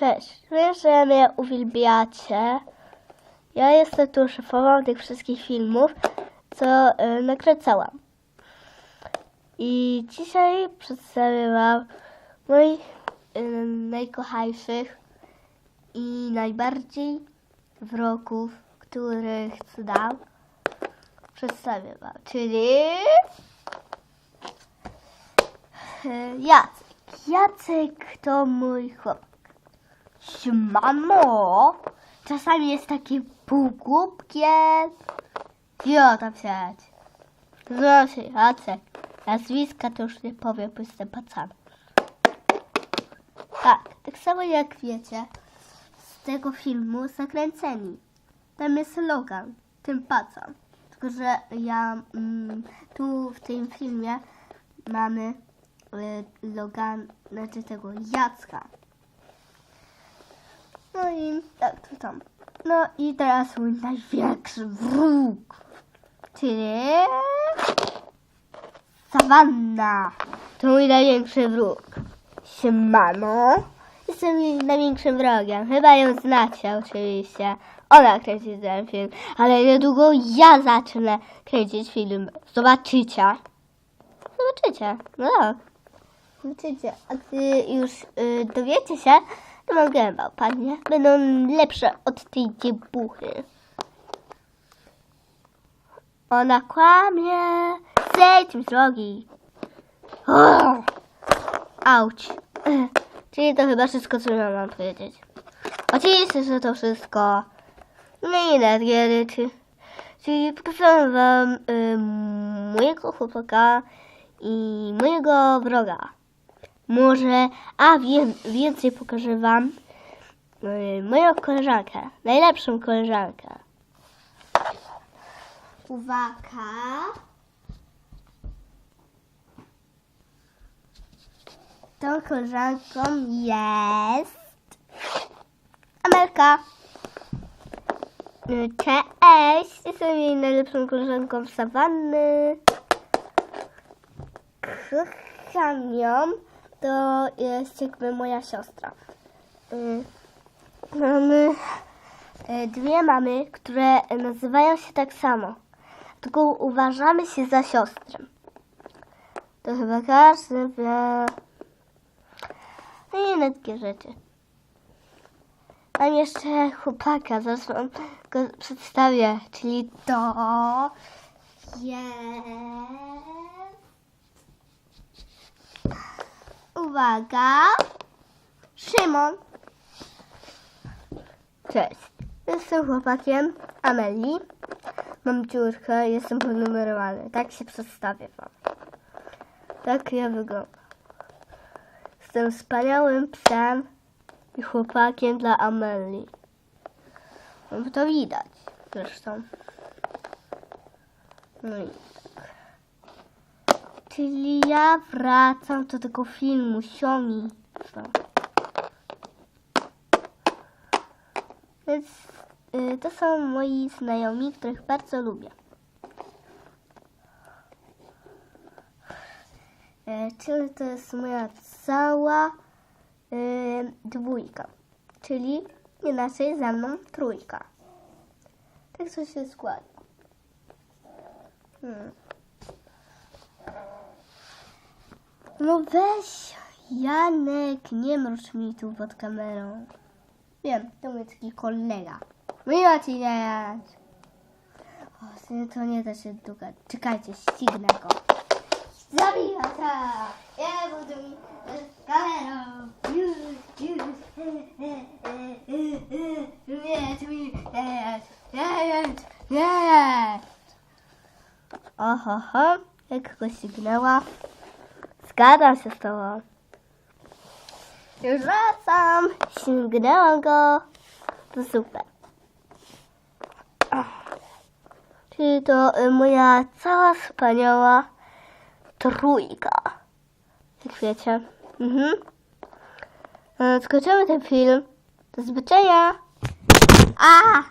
Cześć, wiem, że mnie uwielbiacie. Ja jestem tu szefową tych wszystkich filmów, co y, nakręcałam. I dzisiaj przedstawię Wam moich y, i najbardziej wrogów, których znam. Przedstawię Wam, czyli Jacek. Jacek to mój chłopak. Mamo, czasami jest takie półgłupkie. Jo, tam siedź. Proszę, Jacek. Nazwiska to już nie powiem, bo jestem pacanem. Tak, tak samo jak wiecie, z tego filmu zakręceni. Tam jest Logan, tym pacan. Tylko, że ja mm, tu w tym filmie mamy y, Logan, znaczy tego Jacka. Tak, to tam. No i teraz mój największy wróg, czyli Sawanna. To mój największy wróg. Siemano. Jestem jej największym wrogiem. Chyba ją znacie oczywiście. Ona kręci ten film, ale niedługo ja zacznę kręcić film. Zobaczycie. Zobaczycie. No tak. Zobaczycie. A gdy już y, dowiecie się, to mam gęba. Będą lepsze od tej dziebuchy. Ona kłamie. Zejdź mi z drogi. O! Auć. Czyli to chyba wszystko, co ja mam powiedzieć. Oczywiście, że to wszystko. No i energię, czy... Czyli pokażę wam y, mojego chłopaka i mojego wroga. Może, a więcej pokażę wam y, moją koleżankę, najlepszą koleżankę. Uwaga. Tą koleżanką jest Amelka. Y, Cześć, jestem jej najlepszą koleżanką z sawanny. Kocham ją, to jest jakby moja siostra. Y, Mamy y, dwie mamy, które nazywają się tak samo, tylko uważamy się za siostrę. To chyba każdy wie. No inne takie rzeczy. Mam jeszcze chłopaka, zaraz wam go przedstawię, czyli to jest... Uwaga! Szymon. Cześć. Jestem chłopakiem Amelii. Mam dziurkę, jestem ponumerowany. Tak się przedstawię wam. Tak ja wyglądam. Jestem wspaniałym psem i chłopakiem dla Amelii. No to widać zresztą. No i. Czyli ja wracam do tego filmu Siomi. Więc y, to są moi znajomi, których bardzo lubię. E, czyli to jest moja cała y, dwójka. Czyli inaczej ze mną trójka. Tak to się składa. Hmm. No weź, Janek, nie mrucz mi tu pod kamerą. Wiem, to mój taki kolega. Miło ci nie O, to nie da się długo. Czekajcie, ścignę go. Zabija ta! Ja budę z kamerą. Już, już. To mi nie. Oho, ho, jak go ścignęła. Zgadzam się z tobą. Już wracam. Ściągnęłam go. To super. Czyli to y, moja cała wspaniała trójka. Jak wiecie. Mhm. E, Skończymy ten film. Do zobaczenia. A!